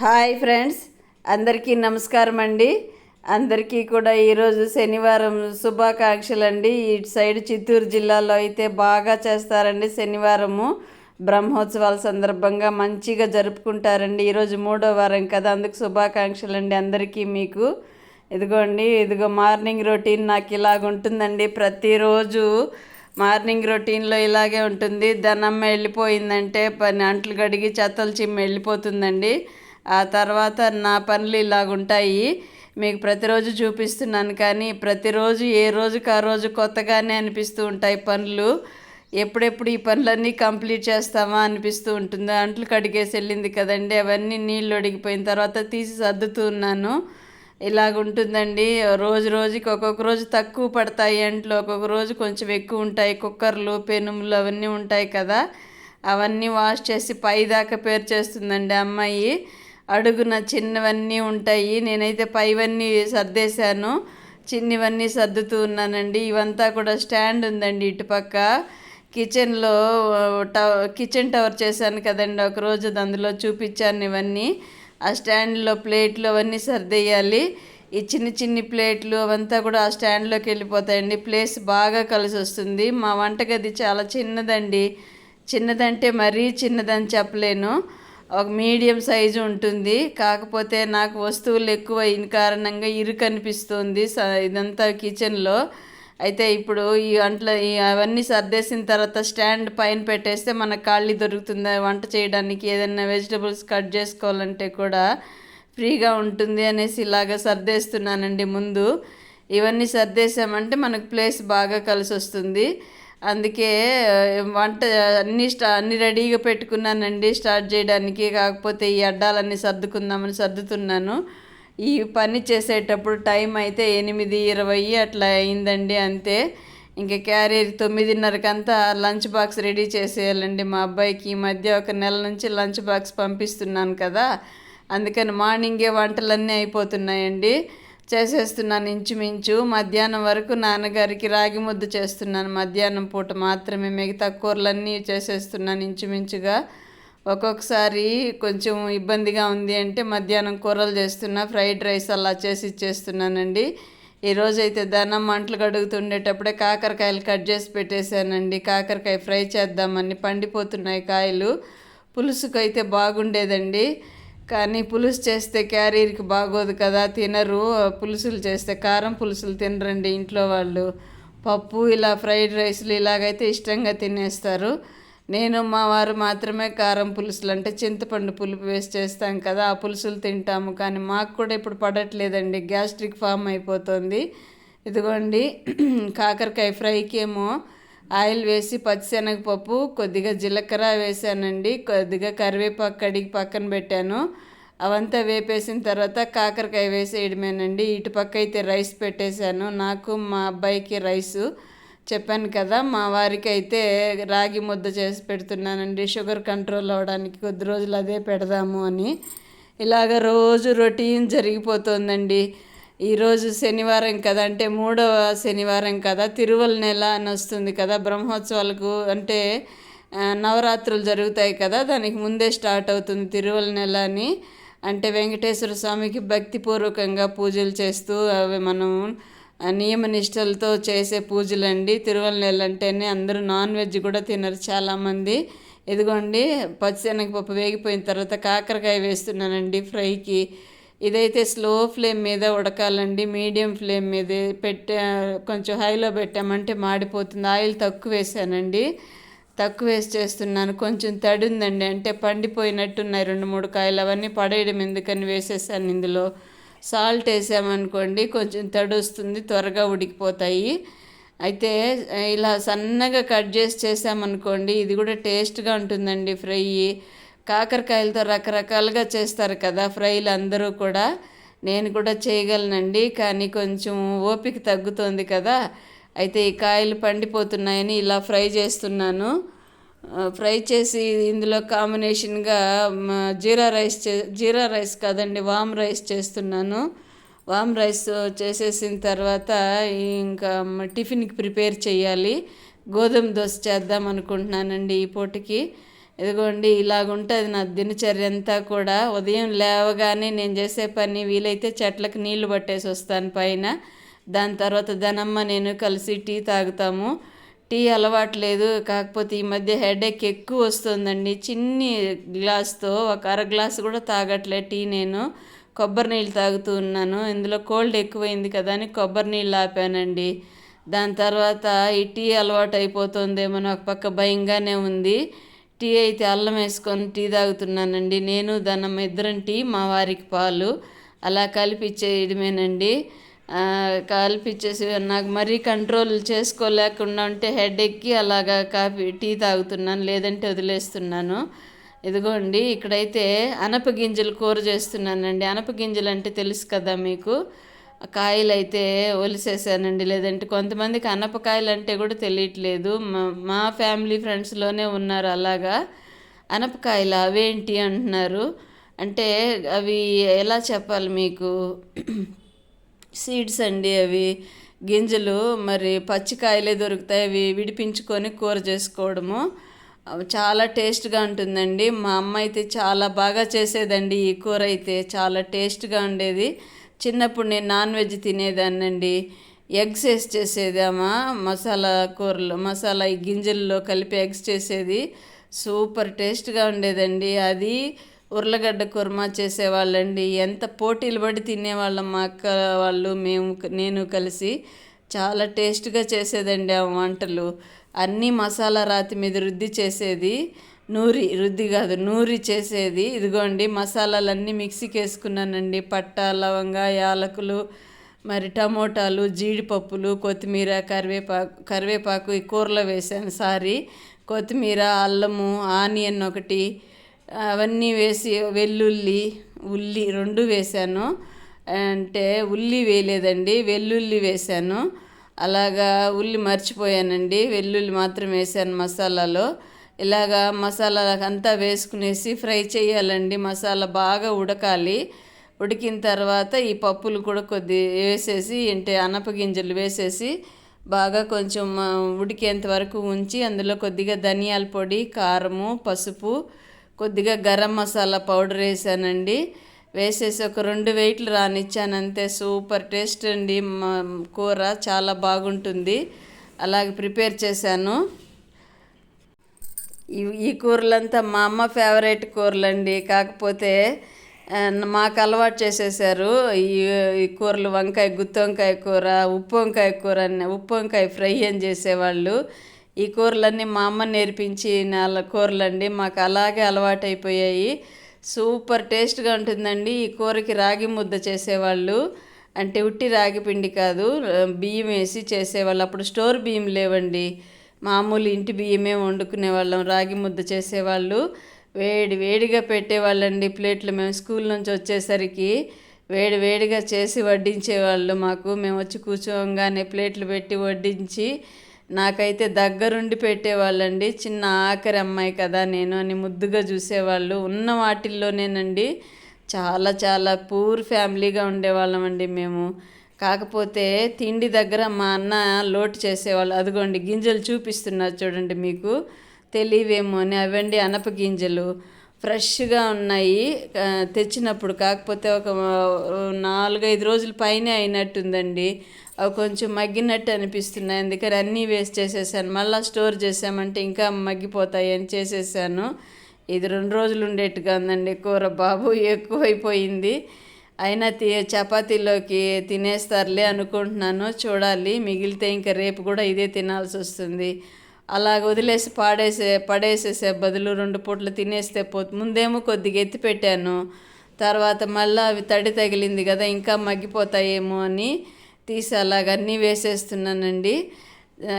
Hi friends అందరికీ నమస్కారం అండి. అందరికీ కూడా ఈరోజు శనివారం శుభాకాంక్షలు అండి ఇటు సైడ్ చిత్తూరు జిల్లాలో అయితే బాగా చేస్తారండి శనివారము. బ్రహ్మోత్సవాల సందర్భంగా మంచిగా జరుపుకుంటారండి. ఈరోజు మూడో వారం కదా అందుకు శుభాకాంక్షలు అండి అందరికీ మీకు. ఇదిగోండి ఇదిగో మార్నింగ్ రొటీన్ నాకు ఇలాగ ఉంటుందండి. ప్రతిరోజు మార్నింగ్ రొటీన్లో ఇలాగే ఉంటుంది. ధనమ్మ వెళ్ళిపోయిందంటే పని అంట్లు గడిగి చెత్తలు చిమ్మ వెళ్ళిపోతుందండి. ఆ తర్వాత నా పనులు ఇలాగుంటాయి మీకు ప్రతిరోజు చూపిస్తున్నాను కానీ ప్రతిరోజు ఏ రోజుకి ఆ రోజు కొత్తగానే అనిపిస్తూ ఉంటాయి పనులు. ఎప్పుడెప్పుడు ఈ పనులన్నీ కంప్లీట్ చేస్తామా అనిపిస్తూ ఉంటుంది. అంట్లు కడిగేసి వెళ్ళింది కదండి అవన్నీ నీళ్ళు ఒడిగిపోయిన తర్వాత తీసి సర్దుతూ ఉన్నాను. ఇలాగుంటుందండి రోజు రోజుకి ఒక్కొక్క రోజు తక్కువ పడతాయి అంట్లు ఒక్కొక్క రోజు కొంచెం ఎక్కువ ఉంటాయి. కుక్కర్లు పెనుములు అవన్నీ ఉంటాయి కదా అవన్నీ వాష్ చేసి పై దాకా పేరు చేస్తుందండి అమ్మాయి. అడుగున చిన్నవన్నీ ఉంటాయి. నేనైతే పైవన్నీ సర్దేశాను. చిన్నవన్నీ సర్దుతూ ఉన్నానండి. ఇవంతా కూడా స్టాండ్ ఉందండి ఇటుపక్క కిచెన్లో టవర్ కిచెన్ టవర్ చేశాను కదండి ఒకరోజు అందులో చూపించాను ఇవన్నీ. ఆ స్టాండ్లో ప్లేట్లు అవన్నీ సర్దేయాలి. ఈ చిన్న చిన్ని ప్లేట్లు అవంతా కూడా ఆ స్టాండ్లోకి వెళ్ళిపోతాయండి. ప్లేస్ బాగా కలిసి వస్తుంది మా వంటగది చాలా చిన్నదండి. చిన్నదంటే మరీ చిన్నదని చెప్పలేను. ఒక మీడియం సైజు ఉంటుంది. కాకపోతే నాకు వస్తువులు ఎక్కువ అయిన కారణంగా ఇరుకు అనిపిస్తుంది ఇదంతా కిచెన్లో. అయితే ఇప్పుడు ఈ అంట్ల అవన్నీ సర్దేసిన తర్వాత స్టాండ్ పైన పెట్టేస్తే మనకు ఖాళీ దొరుకుతుంది? వంట చేయడానికి ఏదైనా వెజిటబుల్స్ కట్ చేసుకోవాలంటే కూడా ఫ్రీగా ఉంటుంది అనేసి ఇలాగ సర్దేస్తున్నానండి ముందు. ఇవన్నీ సర్దేశామంటే మనకు ప్లేస్ బాగా కలిసి వస్తుంది అందుకే వంట అన్ని స్టా అన్ని రెడీగా పెట్టుకున్నానండి స్టార్ట్ చేయడానికి. కాకపోతే ఈ అడ్డాలన్నీ సర్దుకుందామని సర్దుతున్నాను. ఈ పని చేసేటప్పుడు టైం అయితే ఎనిమిది ఇరవై అట్లా అయిందండి అంతే. ఇంకా క్యారియర్ తొమ్మిదిన్నరకంతా లంచ్ బాక్స్ రెడీ చేసేయాలండి మా అబ్బాయికి. ఈ మధ్య ఒక నెల నుంచి లంచ్ బాక్స్ పంపిస్తున్నాను కదా. అందుకని మార్నింగే వంటలన్నీ అయిపోతున్నాయండి. చేసేస్తున్నాను ఇంచుమించు. మధ్యాహ్నం వరకు నాన్నగారికి రాగి ముద్ద చేస్తున్నాను. మధ్యాహ్నం పూట మాత్రమే మిగతా కూరలన్నీ చేసేస్తున్నాను ఇంచుమించుగా. ఒక్కొక్కసారి కొంచెం ఇబ్బందిగా ఉంది అంటే మధ్యాహ్నం కూరలు చేస్తున్నా ఫ్రైడ్ రైస్ అలా చేసి ఇచ్చేస్తున్నానండి. ఈరోజు అయితే ధనం మంటలు కడుగుతుండేటప్పుడే కాకరకాయలు కట్ చేసి పెట్టేశానండి. కాకరకాయ ఫ్రై చేద్దామని పండిపోతున్నాయి కాయలు. పులుసుకు అయితే బాగుండేదండి. కానీ పులుసు చేస్తే క్యారీర్కి బాగోదు కదా తినరు. పులుసులు చేస్తే కారం పులుసులు తినరండి ఇంట్లో వాళ్ళు. పప్పు ఇలా ఫ్రైడ్ రైస్లు ఇలాగైతే ఇష్టంగా తినేస్తారు. నేను మా వారు మాత్రమే కారం పులుసులు అంటే చింతపండు పులుపు వేసి చేస్తాం కదా ఆ పులుసులు తింటాము. కానీ మాకు కూడా ఇప్పుడు పడట్లేదండి గ్యాస్ట్రిక్ ఫామ్ అయిపోతుంది. ఇదిగోండి కాకరకాయ ఫ్రైకి ఏమో ఆయిల్ వేసి పచ్చిశనగపప్పు కొద్దిగా జీలకర్ర వేసానండి. కొద్దిగా కరివేపాకు కడిగి పక్కన పెట్టాను. అవంతా వేపేసిన తర్వాత కాకరకాయ వేసేయడమేనండి. ఇటు పక్క అయితే రైస్ పెట్టేశాను. నాకు మా అబ్బాయికి రైసు. చెప్పాను కదా మా వారికి అయితే రాగి ముద్ద చేసి పెడుతున్నానండి. షుగర్ కంట్రోల్ అవ్వడానికి కొద్ది రోజులు అదే పెడదాము అని. ఇలాగ రోజు రొటీన్ జరిగిపోతుందండి. ఈరోజు శనివారం కదా అంటే మూడవ శనివారం కదా తిరువల నెల అని వస్తుంది కదా బ్రహ్మోత్సవాలకు అంటే నవరాత్రులు జరుగుతాయి కదా దానికి ముందే స్టార్ట్ అవుతుంది తిరువల నెల అని. అంటే వెంకటేశ్వర స్వామికి భక్తిపూర్వకంగా పూజలు చేస్తూ అవి మనం నియమ నిష్టలతో చేసే పూజలండి. తిరువల నెల అంటేనే అందరూ నాన్ వెజ్ కూడా తినరు చాలామంది. ఇదిగోండి పచ్చిశనగపప్పు వేగిపోయిన తర్వాత కాకరకాయ వేస్తున్నానండి ఫ్రైకి. ఇదైతే స్లో ఫ్లేమ్ మీద ఉడకాలండి మీడియం ఫ్లేమ్ మీద పెట్టా కొంచెం హైలో పెట్టామంటే మాడిపోతుంది. ఆయిల్ తక్కువ వేసానండి. తక్కువ వేసి చేస్తున్నాను. కొంచెం తడి ఉందండి అంటే పండిపోయినట్టున్నాయి రెండు మూడు కాయలు. అవన్నీ పడేయడం ఎందుకని వేసేసాను ఇందులో. సాల్ట్ వేసామనుకోండి కొంచెం తడుస్తుంది త్వరగా ఉడికిపోతాయి. అయితే ఇలా సన్నగా కట్ చేసి చేసామనుకోండి ఇది కూడా టేస్ట్గా ఉంటుందండి ఫ్రై. కాకరకాయలతో రకరకాలుగా చేస్తారు కదా ఫ్రైలు అందరూ కూడా. నేను కూడా చేయగలనండి కానీ కొంచెం ఓపిక తగ్గుతుంది కదా. అయితే ఈ కాయలు పండిపోతున్నాయని ఇలా ఫ్రై చేస్తున్నాను. ఫ్రై చేసి ఇందులో కాంబినేషన్గా జీరా రైస్ చే జీరా రైస్ కాదండి వామ్ రైస్ చేస్తున్నాను. వామ్ రైస్ చేసేసిన తర్వాత ఇంకా టిఫిన్కి ప్రిపేర్ చేయాలి. గోధుమ దోశ చేద్దాం అనుకుంటున్నానండి ఈ పూటకి. ఇదిగోండి ఇలాగుంటుంది నా దినచర్య అంతా కూడా. ఉదయం లేవగానే నేను చేసే పని వీలైతే చెట్లకు నీళ్ళు పట్టేసి వస్తాను పైన. దాని తర్వాత ధనమ్మ నేను కలిసి టీ తాగుతాము. టీ అలవాటు లేదు కాకపోతే ఈ మధ్య హెడేక్ ఎక్కువ వస్తుందండి. చిన్ని గ్లాస్తో ఒక అర గ్లాస్ కూడా తాగట్లే టీ నేను. కొబ్బరి నీళ్ళు తాగుతూ ఉన్నాను. ఇందులో కోల్డ్ ఎక్కువైంది కదా అని కొబ్బరి నీళ్ళు ఆపానండి. దాని తర్వాత ఈ టీ అలవాటు అయిపోతుందేమో ఒక పక్క భయంగానే ఉంది. టీ అయితే అల్లం వేసుకొని టీ తాగుతున్నానండి. నేను ధనం ఇద్దరం టీ మా వారికి పాలు. అలా కలిపిచ్చేయడమేనండి కలిపిచ్చేసి నాకు మరీ కంట్రోల్ చేసుకోలేకుండా ఉంటే హెడ్ ఎక్కి అలాగా కాఫీ టీ తాగుతున్నాను లేదంటే వదిలేస్తున్నాను. ఇదిగోండి ఇక్కడైతే అనప గింజలు కూర చేస్తున్నానండి. అనప గింజలు అంటే తెలుసు కదా మీకు? కాయలు అయితే ఒలిసేసానండి. లేదంటే కొంతమందికి అనపకాయలు అంటే కూడా తెలియట్లేదు. మా ఫ్యామిలీ ఫ్రెండ్స్లోనే ఉన్నారు అలాగా. అనపకాయలు అవేంటి అంటున్నారు. అంటే అవి ఎలా చెప్పాలి మీకు? సీడ్స్ అండి అవి. గింజలు మరి పచ్చికాయలే దొరుకుతాయి. అవి విడిపించుకొని కూర చేసుకోవడము. చాలా టేస్ట్గా ఉంటుందండి. మా అమ్మ అయితే చాలా బాగా చేసేదండి ఈ కూర అయితే. చాలా టేస్ట్గా ఉండేది. చిన్నప్పుడు నేను నాన్ వెజ్ తినేదాన్నండి. ఎగ్స్ వేసి చేసేదేమా? మసాలా కూరలు మసాలా ఈ గింజల్లో కలిపి ఎగ్స్ చేసేది సూపర్ టేస్ట్గా ఉండేదండి. అది ఉర్లగడ్డ కుర్మా చేసేవాళ్ళండి. ఎంత పోటీలు పడి తినేవాళ్ళం మా అక్క వాళ్ళు మేము నేను కలిసి చాలా టేస్ట్గా చేసేదండి ఆ వంటలు. అన్నీ మసాలా రాతి మీద రుద్ది చేసేది. నూరి రుద్ది కాదు నూరి చేసేది. ఇదిగోండి మసాలాలన్నీ మిక్సీకి వేసుకున్నానండి పట్ట లవంగ యాలకులు మరి టమోటాలు జీడిపప్పులు కొత్తిమీర కరివేపాకు కరివేపాకు ఈ కూరలో వేసాను సారీ కొత్తిమీర అల్లము ఆనియన్ ఒకటి అవన్నీ వేసి వెల్లుల్లి ఉల్లి రెండు వేశాను. అంటే ఉల్లి వేయలేదండి వెల్లుల్లి వేసాను అలాగా ఉల్లి మర్చిపోయానండి వెల్లుల్లి మాత్రం వేసాను మసాలాలో. ఇలాగా మసాలా అంతా వేసుకునేసి ఫ్రై చేయాలండి. మసాలా బాగా ఉడకాలి. ఉడికిన తర్వాత ఈ పప్పులు కూడా కొద్ది వేసేసి ఏంటి అనపగింజలు వేసేసి బాగా కొంచెం ఉడికేంత వరకు ఉంచి అందులో కొద్దిగా ధనియాల పొడి కారము పసుపు కొద్దిగా గరం మసాలా పౌడర్ వేసానండి. వేసేసి ఒక రెండు వెయిట్లు రానిచ్చాను అంతే. సూపర్ టేస్ట్ అండి. కూర చాలా బాగుంటుంది. అలాగే ప్రిపేర్ చేశాను. ఈ కూరలంతా మా అమ్మ ఫేవరెట్ కూరలండి. కాకపోతే మాకు అలవాటు చేసేసారు ఈ కూరలు వంకాయ గుత్తి వంకాయ కూర ఉప్పు వంకాయ కూర ఉప్పు వంకాయ ఫ్రై అని చేసేవాళ్ళు. ఈ కూరలన్నీ మా అమ్మ నేర్పించిన కూరలండి. మాకు అలాగే అలవాటైపోయాయి. సూపర్ టేస్ట్గా ఉంటుందండి. ఈ కూరకి రాగి ముద్ద చేసేవాళ్ళు. అంటే ఉట్టి రాగి పిండి కాదు బియ్యం వేసి చేసేవాళ్ళు. అప్పుడు స్టోర్ బియ్యం లేవండి. మామూలు ఇంటి బియ్యమే వండుకునే వాళ్ళం రాగి ముద్ద చేసేవాళ్ళు. వేడి వేడిగా పెట్టేవాళ్ళండి ప్లేట్లు. మేము స్కూల్ నుంచి వచ్చేసరికి వేడి వేడిగా చేసి వడ్డించేవాళ్ళు మాకు. మేము వచ్చి కూర్చోగానే ప్లేట్లు పెట్టి వడ్డించి నాకైతే దగ్గరుండి పెట్టేవాళ్ళండి. చిన్న ఆఖరి అమ్మాయి కదా నేను అని ముద్దుగా చూసేవాళ్ళు. ఉన్న వాటిల్లోనేనండి చాలా చాలా పూర్ ఫ్యామిలీగా ఉండేవాళ్ళమండి మేము. కాకపోతే తిండి దగ్గర మా అన్న లోటు చేసేవాళ్ళు. అదిగోండి గింజలు చూపిస్తున్నారు చూడండి మీకు. తెలియవేమో అని అవండి అనప గింజలు. ఫ్రెష్గా ఉన్నాయి. తెచ్చినప్పుడు కాకపోతే ఒక నాలుగైదు రోజుల పైనే అయినట్టుందండి. అవి కొంచెం మగ్గినట్టు అనిపిస్తున్నాయి. అందుకని అన్నీ వేస్ట్ చేసేసాను. మళ్ళీ స్టోర్ చేసామంటే ఇంకా మగ్గిపోతాయి అని చేసేసాను. ఇది రెండు రోజులు ఉండేట్టుగా ఉందండి. కూర బాబు ఎక్కువైపోయింది. అయినా తీ చపాతీలోకి తినేస్తారులే అనుకుంటున్నాను. చూడాలి మిగిలితే ఇంకా రేపు కూడా ఇదే తినాల్సి వస్తుంది. అలాగ వదిలేసి పాడేసే పడేసేసే బదులు రెండు పూట్లు తినేస్తే పోతు ముందేమో కొద్దిగా ఎత్తి పెట్టాను. తర్వాత మళ్ళీ అవి తడి తగిలింది కదా ఇంకా మగ్గిపోతాయేమో అని తీసి అలాగన్నీ వేసేస్తున్నానండి.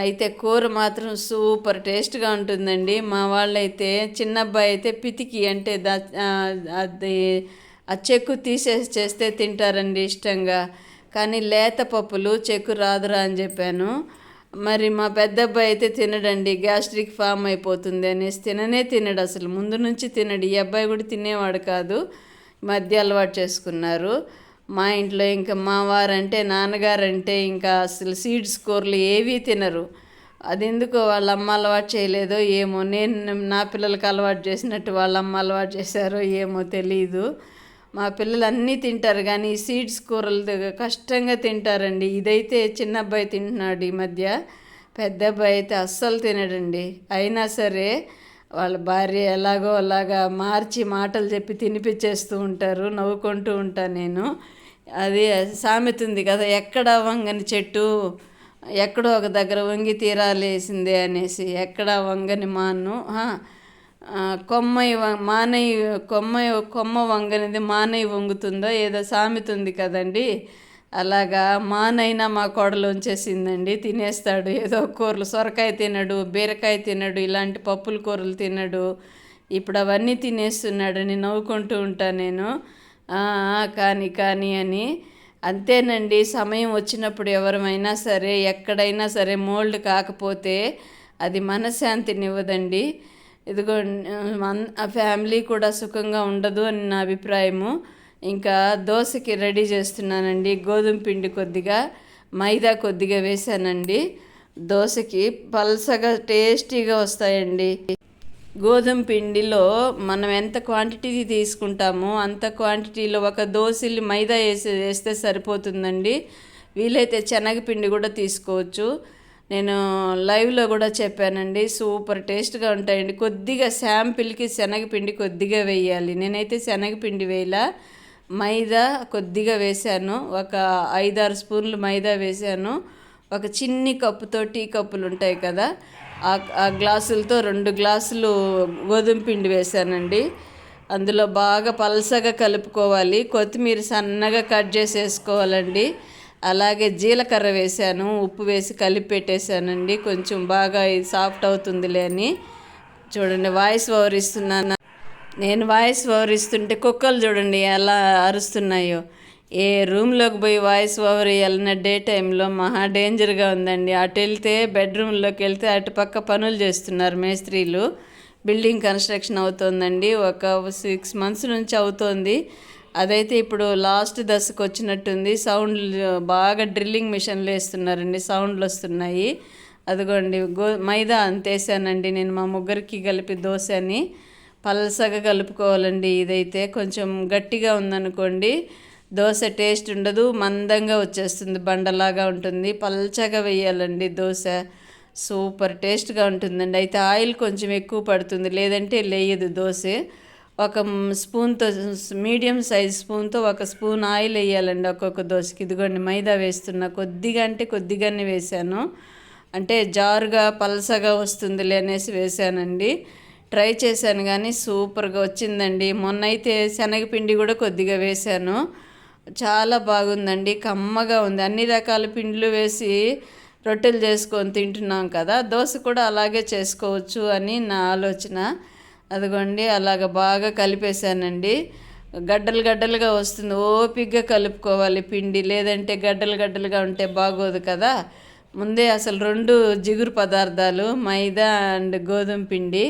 అయితే కూర మాత్రం సూపర్ టేస్ట్గా ఉంటుందండి. మా వాళ్ళైతే చిన్న అబ్బాయి అయితే పితికి అంటే దా అది ఆ చెక్కు తీసేసి చేస్తే తింటారండి ఇష్టంగా. కానీ లేత పప్పులు చెక్కు రాదురా అని చెప్పాను. మరి మా పెద్ద అబ్బాయి అయితే తినడండి గ్యాస్ట్రిక్ ఫామ్ అయిపోతుంది అనేసి తిననే తినడు అసలు. ముందు నుంచి తినడు. ఈ అబ్బాయి కూడా తినేవాడు కాదు మధ్య అలవాటు చేసుకున్నారు. మా ఇంట్లో ఇంకా మా వారంటే నాన్నగారంటే ఇంకా అసలు సీడ్స్ కూరలు ఏవీ తినరు. అది ఎందుకో వాళ్ళ అమ్మ అలవాటు చేయలేదో ఏమో. నేను నా పిల్లలకి అలవాటు చేసినట్టు వాళ్ళ అమ్మ అలవాటు చేశారో ఏమో తెలియదు మా పిల్లలు అన్నీ తింటారు కానీ ఈ సీడ్స్ కూరలు కష్టంగా తింటారండి. ఇదైతే చిన్న అబ్బాయి తింటున్నాడు ఈ మధ్య. పెద్ద అబ్బాయి అయితే అస్సలు తినడండి. అయినా సరే వాళ్ళ భార్య ఎలాగో అలాగా మార్చి మాటలు చెప్పి తినిపించేస్తూ ఉంటారు నవ్వుకుంటూ ఉంటాను నేను. అది సామెత ఉంది కదా ఎక్కడ వంగని చెట్టు ఎక్కడో ఒక దగ్గర వంగి తీరాలేసిందే అనేసి ఎక్కడ వంగని మాను కొమ్మై మానై కొమ్మ కొమ్మ వంగనిది మానై వంగుతుందో? ఏదో సామెత ఉంది కదండి. అలాగా మానైనా మా కోడలు ఉంచేసిందండి. తినేస్తాడు. ఏదో కూరలు సొరకాయ తినడు బీరకాయ తినడు ఇలాంటి పప్పుల కూరలు తినడు. ఇప్పుడు అవన్నీ తినేస్తున్నాడని నవ్వుకుంటూ ఉంటాను నేను. కానీ కానీ అని. అంతేనండి. సమయం వచ్చినప్పుడు ఎవరమైనా సరే ఎక్కడైనా సరే మోల్డ్ కాకపోతే అది మనశ్శాంతినివ్వదండి. ఇదిగో ఫ్యామిలీ కూడా సుఖంగా ఉండదు అని నా అభిప్రాయము. ఇంకా దోశకి రెడీ చేస్తున్నానండి గోధుమ పిండి కొద్దిగా మైదా కొద్దిగా వేసానండి దోశకి పల్సగా టేస్టీగా వస్తాయండి. గోధుమ పిండిలో మనం ఎంత క్వాంటిటీ తీసుకుంటామో అంత క్వాంటిటీలో ఒక దోశలు మైదా వేసి వేస్తే సరిపోతుందండి. వీలైతే శనగపిండి కూడా తీసుకోవచ్చు. నేను లైవ్లో కూడా చెప్పానండి సూపర్ టేస్ట్గా ఉంటాయండి. కొద్దిగా శాంపిల్కి శనగపిండి కొద్దిగా వేయాలి. నేనైతే శనగపిండి వేయాల. మైదా కొద్దిగా వేశాను. ఒక ఐదారు స్పూన్లు మైదా వేశాను. ఒక చిన్ని కప్పుతో టీ కప్పులు ఉంటాయి కదా ఆ గ్లాసులతో రెండు గ్లాసులు గోధుమ పిండి వేసానండి అందులో బాగా పలసగా కలుపుకోవాలి. కొత్తిమీర సన్నగా కట్ చేసేసుకోవాలండి. అలాగే జీలకర్ర వేసాను ఉప్పు వేసి కలిపి పెట్టేశానండి. కొంచెం బాగా సాఫ్ట్ అవుతుందిలే అని. చూడండి వాయిస్ ఓవర్ ఇస్తున్నాను. నేను వాయిస్ ఓవర్ ఇస్తుంటే కుక్కలు చూడండి ఎలా అరుస్తున్నాయో. ఏ రూమ్లోకి పోయి వాయిస్ ఓవర్ వెళ్ళిన డే టైంలో మహా డేంజర్గా ఉందండి. అటు వెళ్తే బెడ్రూమ్లోకి వెళ్తే అటు పక్క పనులు చేస్తున్నారు మేస్త్రీలు. బిల్డింగ్ కన్స్ట్రక్షన్ అవుతోందండి. ఒక సిక్స్ మంత్స్ నుంచి అవుతోంది. అదైతే ఇప్పుడు లాస్ట్ దశకు వచ్చినట్టుంది సౌండ్ బాగా డ్రిల్లింగ్ మిషన్లు వేస్తున్నారండి. సౌండ్లు వస్తున్నాయి. అదిగోండి గో మైదా అంతేసానండి. నేను మా ముగ్గురికి కలిపి దోశని పలసగా కలుపుకోవాలండి ఇదైతే. కొంచెం గట్టిగా ఉందనుకోండి దోశ టేస్ట్ ఉండదు మందంగా వచ్చేస్తుంది బండలాగా ఉంటుంది. పల్చగా వేయాలండి దోశ. సూపర్ టేస్ట్గా ఉంటుందండి. అయితే ఆయిల్ కొంచెం ఎక్కువ పడుతుంది. లేదంటే లేయదు దోశ. ఒక స్పూన్తో మీడియం సైజ్ స్పూన్తో ఒక స్పూన్ ఆయిల్ వేయాలండి ఒక్కొక్క దోశకి. ఇదిగోండి మైదా వేస్తున్నా కొద్దిగా అంటే కొద్దిగానే వేశాను. అంటే జారుగా పలసగా వస్తుందిలే అనేసి వేశానండి. ట్రై చేశాను కానీ సూపర్గా వచ్చిందండి. మొన్న అయితే శనగపిండి కూడా కొద్దిగా వేశాను. చాలా బాగుందండి కమ్మగా ఉంది. అన్ని రకాల పిండ్లు వేసి రొట్టెలు చేసుకొని తింటున్నాం కదా. దోశ కూడా అలాగే చేసుకోవచ్చు అని నా ఆలోచన. అదిగోండి అలాగ బాగా కలిపేశానండి. గడ్డలు గడ్డలుగా వస్తుంది. ఓపిగ్గా కలుపుకోవాలి పిండి. లేదంటే గడ్డలు గడ్డలుగా ఉంటే బాగోదు కదా. ముందే అసలు రెండు జిగురు పదార్థాలు మైదా అండ్ గోధుమ పిండి.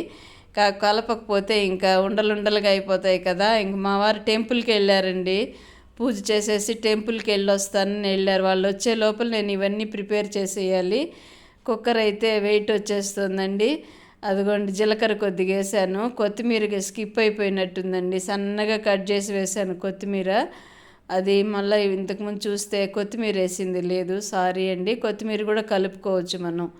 కలపకపోతే ఇంకా ఉండలుండలుగా అయిపోతాయి కదా. ఇంక మా వారు టెంపుల్కి వెళ్ళారండి. పూజ చేసేసి టెంపుల్కి వెళ్ళి వస్తానని వెళ్ళారు. వాళ్ళు వచ్చే లోపల నేను ఇవన్నీ ప్రిపేర్ చేసేయాలి. కుక్కర్ అయితే వెయిట్ వచ్చేస్తుందండి. అదిగోండి జీలకర్ర కొద్దిగా వేసాను. కొత్తిమీర స్కిప్ అయిపోయినట్టుందండి. సన్నగా కట్ చేసి వేసాను కొత్తిమీర. అది మళ్ళీ ఇంతకుముందు చూస్తే కొత్తిమీర వేసింది. లేదు సారీ అండి. కొత్తిమీర కూడా కలుపుకోవచ్చు మనం.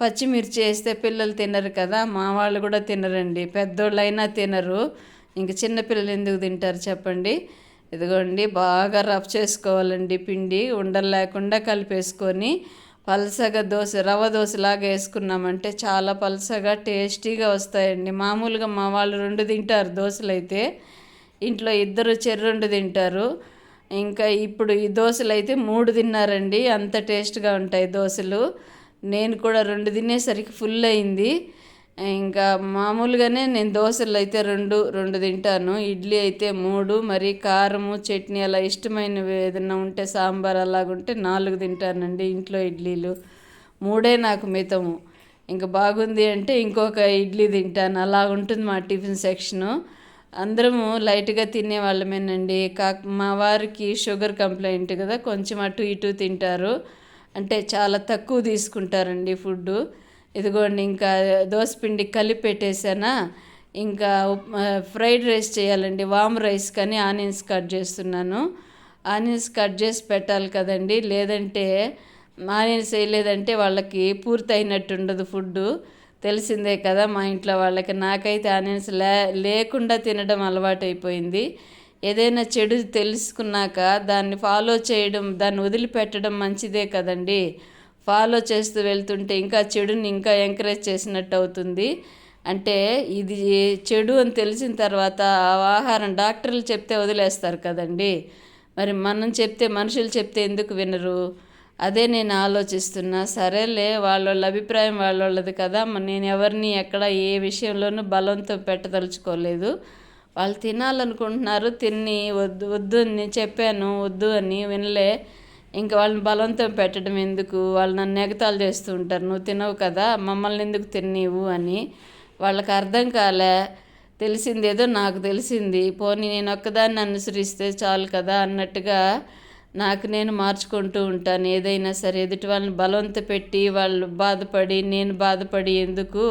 పచ్చిమిర్చి వేస్తే పిల్లలు తినరు కదా మా వాళ్ళు కూడా తినరండి. పెద్దోళ్ళైనా తినరు. ఇంక చిన్నపిల్లలు ఎందుకు తింటారు చెప్పండి? ఇదిగోండి బాగా రఫ్ చేసుకోవాలండి పిండి. ఉండలు లేకుండా కలిపేసుకొని పలసగా దోశ రవ్వ దోశలాగా వేసుకున్నామంటే చాలా పలసగా టేస్టీగా వస్తాయండి. మామూలుగా మా వాళ్ళు రెండు తింటారు దోశలు అయితే ఇంట్లో ఇద్దరు చెర్రెండు తింటారు. ఇంకా ఇప్పుడు ఈ దోశలు అయితే మూడు తిన్నారండి. అంత టేస్ట్గా ఉంటాయి దోశలు. నేను కూడా రెండు తినేసరికి ఫుల్ అయింది. ఇంకా మామూలుగానే నేను దోశలు అయితే రెండు రెండు తింటాను. ఇడ్లీ అయితే మూడు మరి కారము చట్నీ అలా ఇష్టమైనవి ఏదైనా ఉంటే సాంబార్ అలాగుంటే నాలుగు తింటానండి ఇంట్లో ఇడ్లీలు. మూడే నాకు మితము. ఇంకా బాగుంది అంటే ఇంకొక ఇడ్లీ తింటాను. అలా ఉంటుంది మా టిఫిన్ సెక్షను. అందరము లైట్గా తినే వాళ్ళమేనండి. కాక మా వారికి షుగర్ కంప్లైంట్ కదా కొంచెం అటు ఇటు తింటారు. అంటే చాలా తక్కువ తీసుకుంటారండి ఫుడ్డు. ఇదిగోండి ఇంకా దోసపిండి కలిపి పెట్టేసానా ఇంకా ఫ్రైడ్ రైస్ చేయాలండి. వామ్ రైస్ కానీ ఆనియన్స్ కట్ చేస్తున్నాను. ఆనియన్స్ కట్ చేసి పెట్టాలి కదండి. లేదంటే ఆనియన్స్ వేయలేదంటే వాళ్ళకి పూర్తి అయినట్టు ఉండదు ఫుడ్ తెలిసిందే కదా మా ఇంట్లో వాళ్ళకి. నాకైతే ఆనియన్స్ లే లేకుండా తినడం అలవాటు అయిపోయింది ఏదైనా చెడు తెలుసుకున్నాక దాన్ని ఫాలో చేయడం దాన్ని వదిలిపెట్టడం మంచిదే కదండి. ఫాలో చేస్తూ వెళ్తుంటే ఇంకా చెడుని ఇంకా ఎంకరేజ్ చేసినట్టు అవుతుంది. అంటే ఇది చెడు అని తెలిసిన తర్వాత ఆ ఆహారం డాక్టర్లు చెప్తే వదిలేస్తారు కదండి. మరి మనం చెప్తే మనుషులు చెప్తే ఎందుకు వినరు? అదే నేను ఆలోచిస్తున్నా. సరేలే వాళ్ళ వాళ్ళ అభిప్రాయం వాళ్ళది కదా. నేను ఎవరిని ఎక్కడ ఏ విషయంలోనూ బలంతో పెట్టదలుచుకోలేదు. వాళ్ళు తినాలనుకుంటున్నారు. తిని వద్దు వద్దు అని చెప్పాను వద్దు అని వినలే. ఇంకా వాళ్ళని బలవంతం పెట్టడం ఎందుకు? వాళ్ళు నన్ను ఎగతాలు చేస్తూ ఉంటారు. నువ్వు తినవు కదా మమ్మల్ని ఎందుకు తిన్నీవు అని. వాళ్ళకి అర్థం కాలే. తెలిసిందేదో నాకు తెలిసింది. పోనీ నేను ఒక్కదాన్ని అనుసరిస్తే చాలు కదా అన్నట్టుగా నాకు నేను మార్చుకుంటూ ఉంటాను. ఏదైనా సరే ఎదుటి వాళ్ళని బలవంత పెట్టి వాళ్ళు బాధపడి నేను బాధపడి ఎందుకు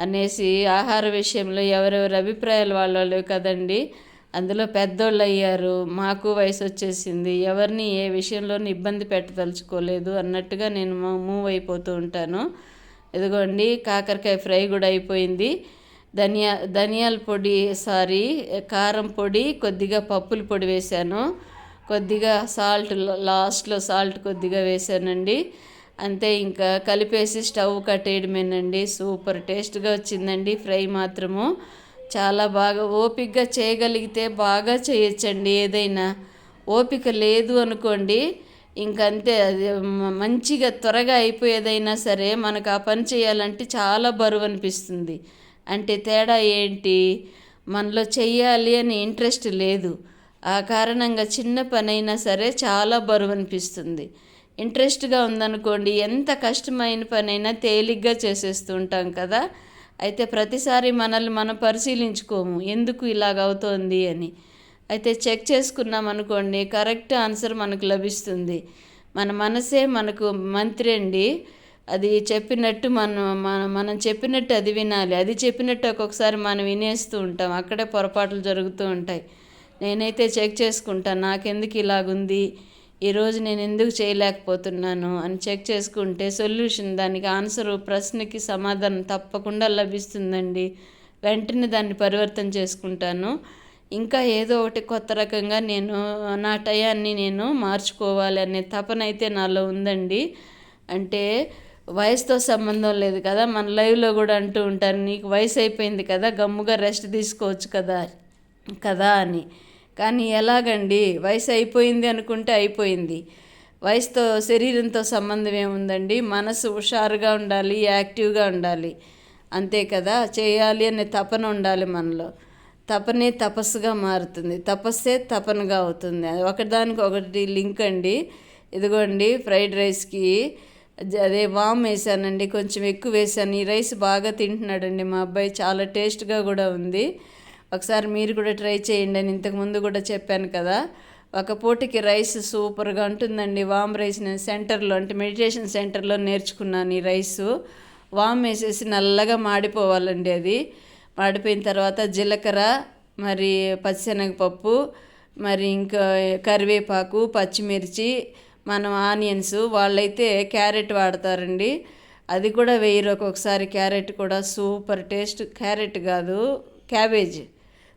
అనేసి ఆహార విషయంలో ఎవరెవరి అభిప్రాయాలు వాళ్ళు కదండి. అందులో పెద్దోళ్ళు అయ్యారు మాకు వయసు వచ్చేసింది ఎవరిని ఏ విషయంలోనూ ఇబ్బంది పెట్టదలుచుకోలేదు అన్నట్టుగా నేను మూవ్ అయిపోతూ ఉంటాను. ఇదిగోండి కాకరకాయ ఫ్రై కూడా అయిపోయింది. ధనియా ధనియాల పొడి సారీ కారం పొడి కొద్దిగా పప్పుల పొడి వేశాను. కొద్దిగా సాల్ట్ లాస్ట్లో సాల్ట్ కొద్దిగా వేసానండి అంతే ఇంకా కలిపేసి స్టవ్ కట్టేయడమేనండి. సూపర్ టేస్ట్గా వచ్చిందండి ఫ్రై మాత్రము. చాలా బాగా ఓపికగా చేయగలిగితే బాగా చేయొచ్చండి ఏదైనా. ఓపిక లేదు అనుకోండి ఇంకంతే. అది మంచిగా త్వరగా అయిపోయేదైనా సరే మనకు ఆ పని చేయాలంటే చాలా బరువు అనిపిస్తుంది. అంటే తేడా ఏంటి? మనలో చెయ్యాలి అని ఇంట్రెస్ట్ లేదు. ఆ కారణంగా చిన్న పని అయినా సరే చాలా బరువు అనిపిస్తుంది. ఇంట్రెస్ట్గా ఉందనుకోండి ఎంత కష్టమైన పనైనా తేలిగ్గా చేసేస్తుంటాం కదా. అయితే ప్రతిసారి మనల్ని మనం పరిశీలించుకోము. ఎందుకు ఇలాగ అవుతోంది అని. అయితే చెక్ చేసుకున్నాం అనుకోండి కరెక్ట్ ఆన్సర్ మనకు లభిస్తుంది. మన మనసే మనకు మంత్రి అండి. అది చెప్పినట్టు మనం మన మనం చెప్పినట్టు అది వినాలి. అది చెప్పినట్టు ఒక్కొక్కసారి మనం వినేస్తూ ఉంటాం. అక్కడే పొరపాట్లు జరుగుతూ ఉంటాయి. నేనైతే చెక్ చేసుకుంటాను నాకెందుకు ఇలాగుంది? ఈరోజు నేను ఎందుకు చేయలేకపోతున్నాను అని చెక్ చేసుకుంటే సొల్యూషన్ దానికి ఆన్సరు ప్రశ్నకి సమాధానం తప్పకుండా లభిస్తుందండి. వెంటనే దాన్ని పరివర్తన చేసుకుంటాను. ఇంకా ఏదో ఒకటి కొత్త రకంగా నేను నా టయాన్ని నేను మార్చుకోవాలి అనే తపన అయితే నాలో ఉందండి. అంటే వయసుతో సంబంధం లేదు కదా మన లైవ్లో కూడా అంటూ ఉంటారు నీకు వయసు అయిపోయింది కదా గమ్ముగా రెస్ట్ తీసుకోవచ్చు కదా కదా అని. కానీ ఎలాగండి? వయసు అయిపోయింది అనుకుంటే అయిపోయింది. వయసుతో శరీరంతో సంబంధం ఏముందండి? మనసు హుషారుగా ఉండాలి యాక్టివ్గా ఉండాలి. అంతే కదా? చేయాలి అనే తపన ఉండాలి మనలో. తపనే తపస్సుగా మారుతుంది. తపస్సే తపనగా అవుతుంది. అది ఒకదానికి ఒకటి లింక్ అండి. ఇదిగోండి ఫ్రైడ్ రైస్కి అదే వామ్ వేసానండి. కొంచెం ఎక్కువ వేసాను. ఈ రైస్ బాగా తింటున్నాడండి మా అబ్బాయి. చాలా టేస్ట్గా కూడా ఉంది. ఒకసారి మీరు కూడా ట్రై చేయండి అని ఇంతకుముందు కూడా చెప్పాను కదా. ఒక పూటకి రైస్ సూపర్గా ఉంటుందండి. వామ్ రైస్ నేను సెంటర్లో అంటే మెడిటేషన్ సెంటర్లో నేర్చుకున్నాను ఈ రైసు. వామ్ వేసేసి నల్లగా మాడిపోవాలండి అది. మాడిపోయిన తర్వాత జీలకర్ర మరి పచ్చిశనగపప్పు మరి ఇంకా కరివేపాకు పచ్చిమిర్చి మనం ఆనియన్స్ వాళ్ళైతే క్యారెట్ వాడతారండి. అది కూడా వేయరు ఒక్కొక్కసారి క్యారెట్ కూడా సూపర్ టేస్ట్ క్యారెట్ కాదు క్యాబేజ్.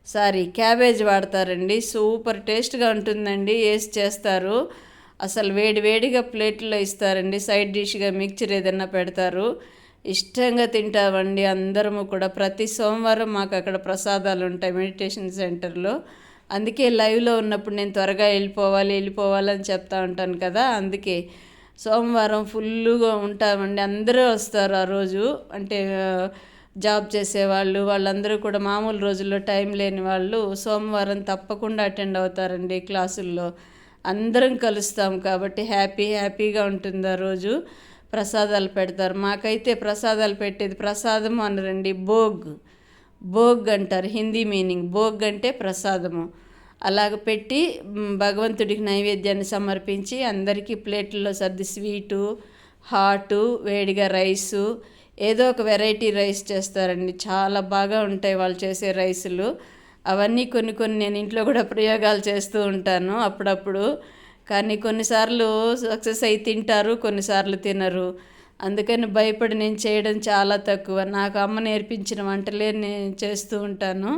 సారీ క్యాబేజ్ వాడతారండి. సూపర్ టేస్ట్గా ఉంటుందండి. వేసి చేస్తారు. అసలు వేడి వేడిగా ప్లేట్లో ఇస్తారండి. సైడ్ డిష్గా మిక్చర్ ఏదైనా పెడతారు. ఇష్టంగా తింటామండి అందరము కూడా. ప్రతి సోమవారం మాకు అక్కడ ప్రసాదాలు ఉంటాయి మెడిటేషన్ సెంటర్లో. అందుకే లైవ్లో ఉన్నప్పుడు నేను త్వరగా వెళ్ళిపోవాలి వెళ్ళిపోవాలని చెప్తా ఉంటాను కదా. అందుకే సోమవారం ఫుల్గా ఉంటామండి. అందరూ వస్తారు ఆ రోజు. అంటే జాబ్ చేసేవాళ్ళు వాళ్ళందరూ కూడా మామూలు రోజుల్లో టైం లేని వాళ్ళు సోమవారం తప్పకుండా అటెండ్ అవుతారండి క్లాసుల్లో. అందరం కలుస్తాం కాబట్టి హ్యాపీ హ్యాపీగా ఉంటుంది ఆ రోజు. ప్రసాదాలు పెడతారు. మాకైతే ప్రసాదాలు పెట్టేది ప్రసాదం అనరండి భోగ్. భోగ్ అంటారు హిందీ మీనింగ్. భోగ్ అంటే ప్రసాదము. అలాగ పెట్టి భగవంతుడికి నైవేద్యాన్ని సమర్పించి అందరికీ ప్లేట్లలో సర్ది స్వీటు హాటు వేడిగా రైసు ఏదో ఒక వెరైటీ రైస్ చేస్తారండి. చాలా బాగా ఉంటాయి వాళ్ళు చేసే రైసులు. అవన్నీ కొన్ని కొన్ని నేను ఇంట్లో కూడా ప్రయోగాలు చేస్తూ ఉంటాను అప్పుడప్పుడు. కానీ కొన్నిసార్లు సక్సెస్ అయి తింటారు కొన్నిసార్లు తినరు. అందుకని భయపడి నేను చేయడం చాలా తక్కువ. నాకు అమ్మ నేర్పించిన వంటలే నేను చేస్తూ ఉంటాను.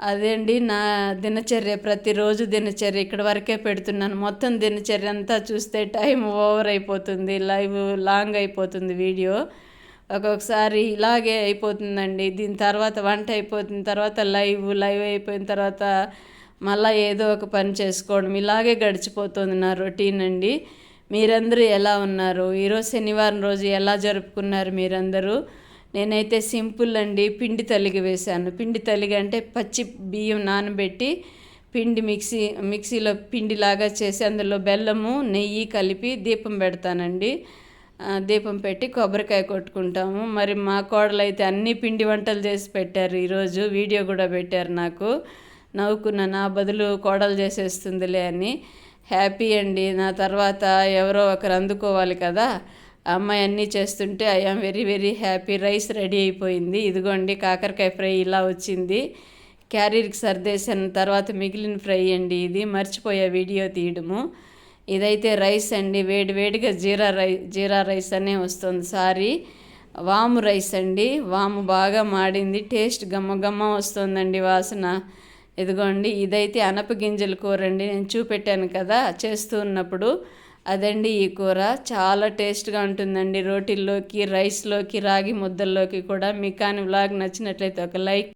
అదే అండి నా దినచర్య ప్రతిరోజు దినచర్య ఇక్కడ వరకే పెడుతున్నాను. మొత్తం దినచర్య అంతా చూస్తే టైం ఓవర్ అయిపోతుంది లైవ్ లాంగ్ అయిపోతుంది వీడియో. ఒక్కొక్కసారి ఇలాగే అయిపోతుందండి. దీని తర్వాత వంట అయిపోతున్న తర్వాత లైవ్ లైవ్ అయిపోయిన తర్వాత మళ్ళీ ఏదో ఒక పని చేసుకోవడం ఇలాగే గడిచిపోతుంది నా రొటీన్ అండి. మీరందరూ ఎలా ఉన్నారు? ఈరోజు శనివారం రోజు ఎలా జరుపుకున్నారు మీరందరూ? నేనైతే సింపుల్ అండి పిండి తలిగి వేశాను. పిండి తలిగి అంటే పచ్చి బియ్యం నానబెట్టి పిండి మిక్సీ మిక్సీలో పిండిలాగా చేసి అందులో బెల్లము నెయ్యి కలిపి దీపం పెడతానండి. దీపం పెట్టి కొబ్బరికాయ కొట్టుకుంటాము. మరి మా కోడలు అయితే అన్ని పిండి వంటలు చేసి పెట్టారు. ఈరోజు వీడియో కూడా పెట్టారు నాకు. నవ్వుకున్న నా బదులు కోడలు చేసేస్తుందిలే అని. హ్యాపీ అండి. నా తర్వాత ఎవరో ఒకరు అందుకోవాలి కదా. అమ్మాయి అన్నీ చేస్తుంటే I am very very happy. Rice ready అయిపోయింది. ఇదిగోండి కాకరకాయ ఫ్రై ఇలా వచ్చింది. క్యారీర్కి సర్దేసిన తర్వాత మిగిలిన ఫ్రై అండి ఇది. మర్చిపోయే వీడియో తీయడము. ఇదైతే రైస్ అండి వేడి వేడిగా జీరా రై జీరా రైస్ అనే వస్తుంది. సారీ వాము రైస్ అండి. వాము బాగా మాడింది టేస్ట్ గమ్మగమ్మ గమ్మ వస్తుందండి వాసన. ఇదిగోండి ఇదైతే అనపగింజల కూర అండి. నేను చూపెట్టాను కదా చేస్తూ ఉన్నప్పుడు. అదండి ఈ కూర. చాలా టేస్ట్గా ఉంటుందండి రోటీల్లోకి రైస్లోకి రాగి ముద్దల్లోకి కూడా. మీకు కానీ వ్లాగ్ నచ్చినట్లయితే ఒక లైక్